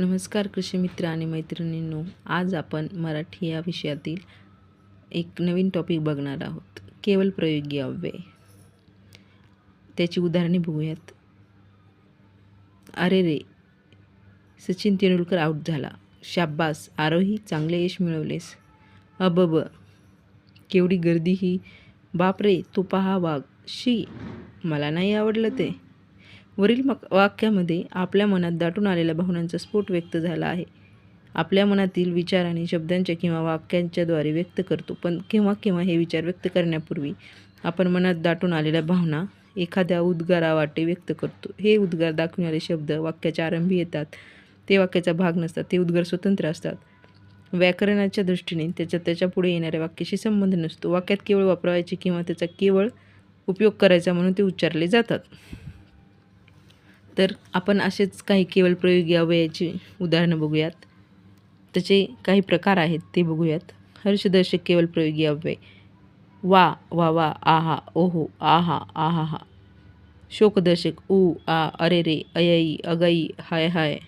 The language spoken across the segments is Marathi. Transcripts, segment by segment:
नमस्कार कृषी मित्र आणि मैत्रिणींनो आज आपण मराठी या विषयातील एक नवीन टॉपिक बघणार आहोत. केवळ प्रयोगी अव्यय. त्याची उदाहरणे बघूयात. अरे रे सचिन तेंडुलकर आऊट झाला. शाब्बास आरोही चांगले यश मिळवलेस. अबब केवढी गर्दी ही. बापरे तो पहा वाघ. शी मला नाही आवडलं ते. वरील मक वाक्यामध्ये आपल्या मनात दाटून आलेल्या भावनांचा स्फोट व्यक्त झाला आहे. आपल्या मनातील विचार आणि शब्दांच्या किंवा वाक्यांच्याद्वारे व्यक्त करतो. पण केव्हा केव्हा हे विचार व्यक्त करण्यापूर्वी आपण मनात दाटून आलेल्या भावना एखाद्या उद्गारावाटे व्यक्त करतो. हे उद्गार दाखवणारे शब्द वाक्याच्या आरंभी येतात. ते वाक्याचा भाग नसतात. ते उद्गार स्वतंत्र असतात. व्याकरणाच्या दृष्टीने त्याच्या त्याच्या पुढे येणाऱ्या वाक्याशी संबंध नसतो. वाक्यात केवळ वापरायचे किंवा त्याचा केवळ उपयोग करायचा म्हणून ते उच्चारले जातात. तर आपण असेच काही केवळ प्रयोगी अवयाची उदाहरणं बघूयात. त्याचे काही प्रकार आहेत ते बघूयात. हर्षदर्शक केवळ प्रयोगी अव्यय वा वा वा आहा ओहो आहा आहा हा शोकदर्शक ऊ आ अरे रे अयई अगई हाय हाय.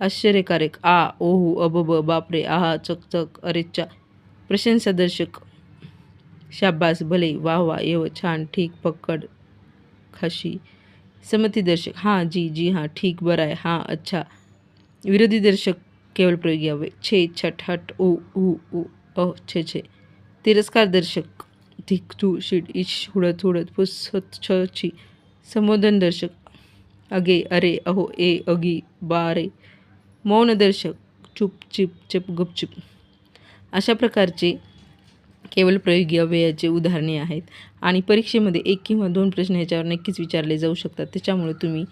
आश्चर्यकारक आ ओहू अबब बापरे आहा चक चक अरेच्चा प्रशंसादर्शक शाब्बास भले वाह वा येव छान ठीक पक्कड खाशी. समतीदर्शक हां जी जी हां ठीक बरं आहे हां अच्छा विरोधी दर्शक केवळ प्रयोगी हवे छे छट हट ओ ऊ ऊ अ छे छे तिरस्कार दर्शक धिक तू शिड इश हुडत हुडत फुस हत छ छी संबोधन दर्शक अगे अरे अहो ए अगी बारे मौन दर्शक चुप चिप चप गुपचुप अशा प्रकारचे केवळ प्रयोगी अव्ययाचे उदाहरणे आहेत. आणि परीक्षेमध्ये एक किंवा दोन प्रश्न ह्याच्यावर नक्कीच विचारले जाऊ शकतात. त्याच्यामुळे तुम्ही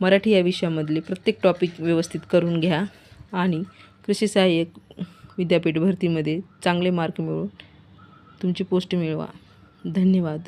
मराठी या विषयामधले प्रत्येक टॉपिक व्यवस्थित करून घ्या. आणि कृषी सहाय्यक विद्यापीठ भरतीमध्ये चांगले मार्क मिळवून तुमची पोस्ट मिळवा. धन्यवाद.